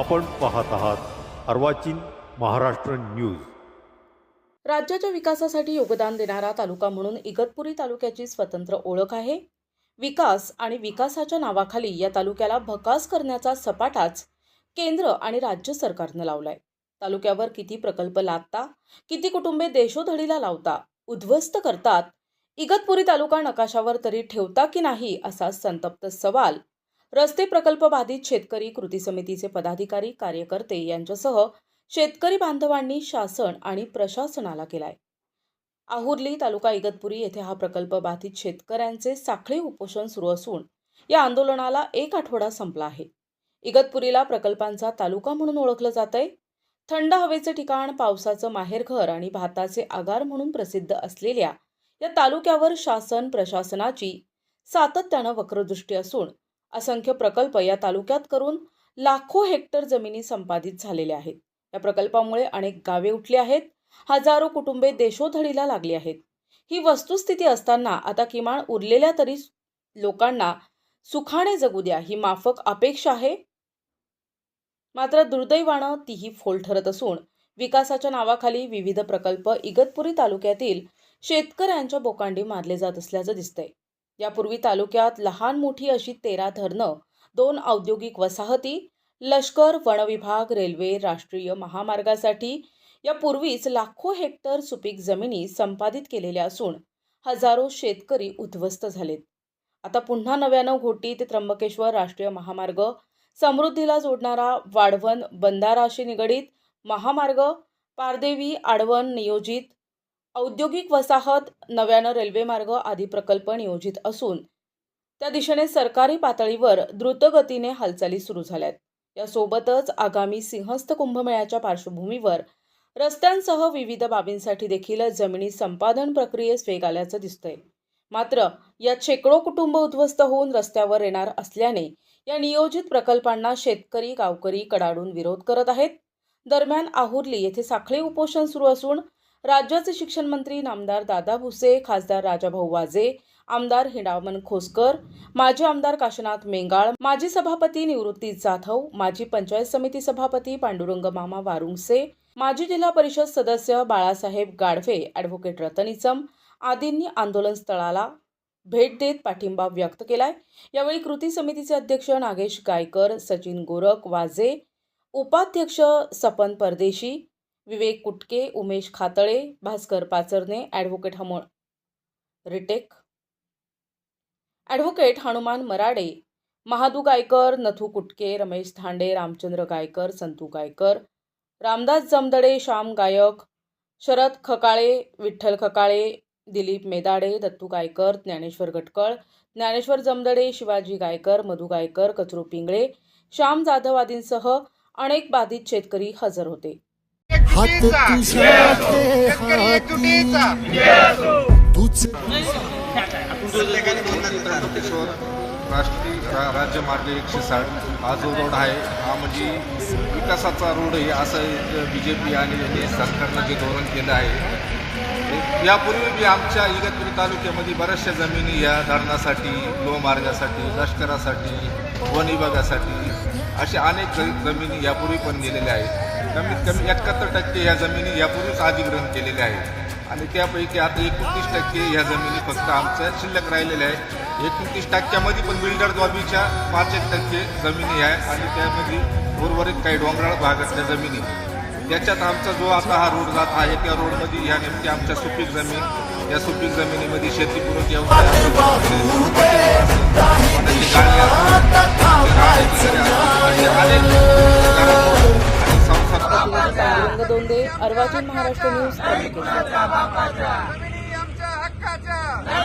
आपण पाहत आहात अर्वाचीन महाराष्ट्र न्यूज. राज्याच्या विकासासाठी योगदान देणारा तालुका म्हणून इगतपुरी तालुक्याची स्वतंत्र ओळख आहे. विकास आणि विकासाच्या नावाखाली या तालुक्याला भकास करण्याचा सपाटाच केंद्र आणि राज्य सरकारनं लावलाय. तालुक्यावर किती प्रकल्प लादता किती कुटुंबे देशोधडीला लावता उद्ध्वस्त करतात इगतपुरी तालुका नकाशावर तरी ठेवता की नाही असा संतप्त सवाल रस्ते प्रकल्प बाधित शेतकरी कृती समितीचे पदाधिकारी कार्यकर्ते यांच्यासह शेतकरी बांधवांनी शासन आणि प्रशासनाला केलाय. आहुर्ली तालुका इगतपुरी येथे हा प्रकल्प बाधित शेतकऱ्यांचे साखळी उपोषण सुरू असून या आंदोलनाला एक आठवडा संपला आहे. इगतपुरीला प्रकल्पांचा तालुका म्हणून ओळखलं जातंय. थंड हवेचं ठिकाण पावसाचं माहेरघर आणि भाताचे आगार म्हणून प्रसिद्ध असलेल्या या तालुक्यावर शासन प्रशासनाची सातत्यानं वक्रदृष्टी असून असंख्य प्रकल्प या तालुक्यात करून लाखो हेक्टर जमिनी संपादित झालेल्या आहेत. या प्रकल्पामुळे अनेक गावे उठली आहेत. हजारो कुटुंबे देशोधडीला लागली आहेत. ही वस्तुस्थिती असताना आता किमान उरलेल्या तरी लोकांना सुखाने जगू द्या ही माफक अपेक्षा आहे. मात्र दुर्दैवानं तीही फोल ठरत असून विकासाच्या नावाखाली विविध प्रकल्प इगतपुरी तालुक्यातील शेतकऱ्यांच्या बोकांडी मारले जात असल्याचं दिसतंय. यापूर्वी तालुक्यात लहान मोठी अशी तेरा धरणं दोन औद्योगिक वसाहती लष्कर वनविभाग रेल्वे राष्ट्रीय महामार्गासाठी यापूर्वीच लाखो हेक्टर सुपीक जमिनी संपादित केलेल्या असून हजारो शेतकरी उद्ध्वस्त झालेत. आता पुन्हा नव्यानं घोटी ते त्र्यंबकेश्वर राष्ट्रीय महामार्ग समृद्धीला जोडणारा वाढवण बंधाराशी निगडीत महामार्ग पारदेवी आडवण नियोजित औद्योगिक वसाहत नव्यानं रेल्वे मार्ग आदी प्रकल्प नियोजित असून त्या दिशेने सरकारी पातळीवर द्रुतगतीने हालचाली सुरू झाल्यात. यासोबतच आगामी सिंहस्थ कुंभमेळ्याच्या पार्श्वभूमीवर रस्त्यांसह विविध बाबींसाठी देखील जमिनी संपादन प्रक्रियेस वेग आल्याचं दिसतंय. मात्र यात शेकडो कुटुंब उद्ध्वस्त होऊन रस्त्यावर येणार असल्याने या नियोजित प्रकल्पांना शेतकरी गावकरी कडाडून विरोध करत आहेत. दरम्यान आहुर्ली येथे साखळी उपोषण सुरू असून राज्याचे शिक्षण मंत्री नामदार दादा भुसे खासदार राजाभाऊ वाजे आमदार हिडामन खोसकर माजी आमदार काशीनाथ मेंगाळ माजी सभापती निवृत्ती जाधव माजी पंचायत समिती सभापती पांडुरंग मामा वारुंगसे माजी जिल्हा परिषद सदस्य बाळासाहेब गाढवे ॲडव्होकेट रतन इचम आदींनी आंदोलन स्थळाला भेट देत पाठिंबा व्यक्त केलाय. यावेळी कृती समितीचे अध्यक्ष नागेश गायकर सचिन गोरख वाजे उपाध्यक्ष सपन परदेशी विवेक कुटके उमेश खातळे भास्कर पाचरणे ॲडव्होकेट हम रिटेक. ॲडव्होकेट हनुमान मराडे महादू गायकर नथू कुटके रमेश धांडे रामचंद्र गायकर संतू गायकर रामदास जमदडे श्याम गायक शरद खकाळे विठ्ठल खकाळे दिलीप मेदाडे दत्तू गायकर ज्ञानेश्वर गटकळ ज्ञानेश्वर जमदडे शिवाजी गायकर मधु गायकर कचरू पिंगळे श्याम जाधव आदींसह अनेक बाधित शेतकरी हजर होते. हात तूच त्र्यंबकेश्वर राष्ट्रीय रा- राज्य मार्ग एकशे साठ हा जो रोड आहे हा म्हणजे विकासाचा रोड आहे असं बी जे पी आणि हे सरकारनं जे धोरण केलं आहे यापूर्वी बी आमच्या इगतपुरी तालुक्यामध्ये बऱ्याचशा जमिनी या धरणासाठी लोहमार्गासाठी लष्करासाठी वन विभागासाठी अशा अनेक जमिनी यापूर्वी पण गेलेल्या आहेत कमीत कमी एकाहत्तर टक्के ह्या जमिनी यापूर्वीच अधिग्रहण केलेल्या आहेत. आणि त्यापैकी आता एकोणतीस टक्के ह्या जमिनी फक्त आमच्या शिल्लक राहिलेल्या आहेत. एकोणतीस टक्क्यामध्ये पण बिल्डर जॉबीच्या पाच एक टक्के जमिनी आहे आणि त्यामध्ये उर्वरित काही डोंगराळ भागातल्या जमिनी त्याच्यात आमचा जो आता हा रोड जात आहे त्या रोडमध्ये ह्या नेमकी आमच्या सुपीक जमीन या सुपीक जमिनीमध्ये शेतीपूरक व्यवसाय दोंदे अर्वाचीन महाराष्ट्र न्यूज